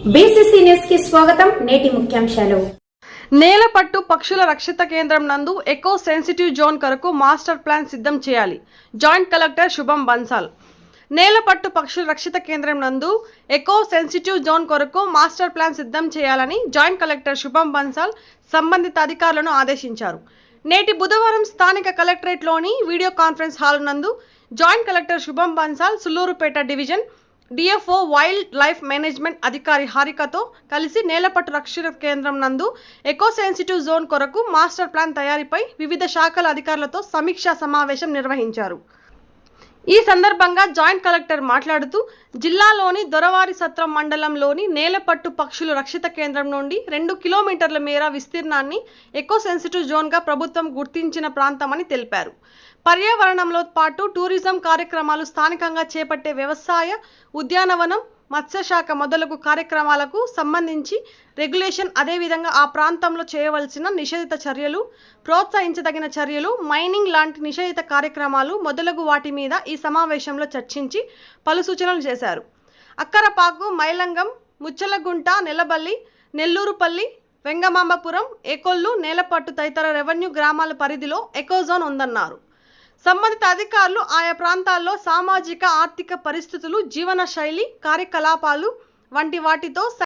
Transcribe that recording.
కి స్వాగతం నేటి ముఖ్యాంశాలు. నేలపట్టు పక్షుల రక్షిత కేంద్రం నందు ఎకో సెన్సిటివ్ జోన్ కొరకు మాస్టర్ ప్లాన్ సిద్ధం చేయాలి. Joint collector Shubham Bansal. నేలపట్టు పక్షుల రక్షిత కేంద్రం నందు ఎకో సెన్సిటివ్ జోన్ కొరకు మాస్టర్ ప్లాన్ సిద్ధం చేయాలని జాయింట్ కలెక్టర్ శుభం బన్సాల్ సంబంధిత అధికారులను ఆదేశించారు. నేటి బుధవారం స్థానిక కలెక్టరేట్లోని వీడియో కాన్ఫరెన్స్ హాల్ నందు joint collector Shubham Bansal Sullurpeta division DFO wild life management అధికారి హారికతో కలిసి నేలపట్టు రక్షణ కేంద్రం నందు ఎకో సెన్సిటివ్ జోన్ కొరకు మాస్టర్ ప్లాన్ తయారీపై వివిధ శాఖల అధికారులతో సమీక్షా సమావేశం నిర్వహించారు. ఈ సందర్భంగా జాయింట్ కలెక్టర్ మాట్లాడుతూ జిల్లాలోని దొరవారి సత్రం మండలంలోని నేలపట్టు పక్షులు రక్షిత కేంద్రం నుండి రెండు కిలోమీటర్ల మేర విస్తీర్ణాన్ని ఎకో సెన్సిటివ్ జోన్గా ప్రభుత్వం గుర్తించిన ప్రాంతమని తెలిపారు. పర్యావరణంలో పాటు టూరిజం కార్యక్రమాలు స్థానికంగా చేపట్టే వ్యవసాయ ఉద్యానవనం మత్స్యశాఖ మొదలగు కార్యక్రమాలకు సంబంధించి రెగ్యులేషన్ అదేవిధంగా ఆ ప్రాంతంలో చేయవలసిన నిషేధిత చర్యలు ప్రోత్సహించదగిన చర్యలు మైనింగ్ లాంటి నిషేధిత కార్యక్రమాలు మొదలగు వాటి మీద ఈ సమావేశంలో చర్చించి పలు సూచనలు చేశారు. అక్కరపాకు మైలంగం ముచ్చలగుంట నెలబల్లి నెల్లూరుపల్లి వెంగమాంబపురం ఏకొల్లు నేలపట్టు తదితర రెవెన్యూ గ్రామాల పరిధిలో ఎకోజోన్ ఉందన్నారు. సంబంధిత అధికారులు ఆయా ప్రాంతాల్లో సామాజిక ఆర్థిక పరిస్థితులు జీవన శైలి కార్యకలాపాలు వంటి వాటితో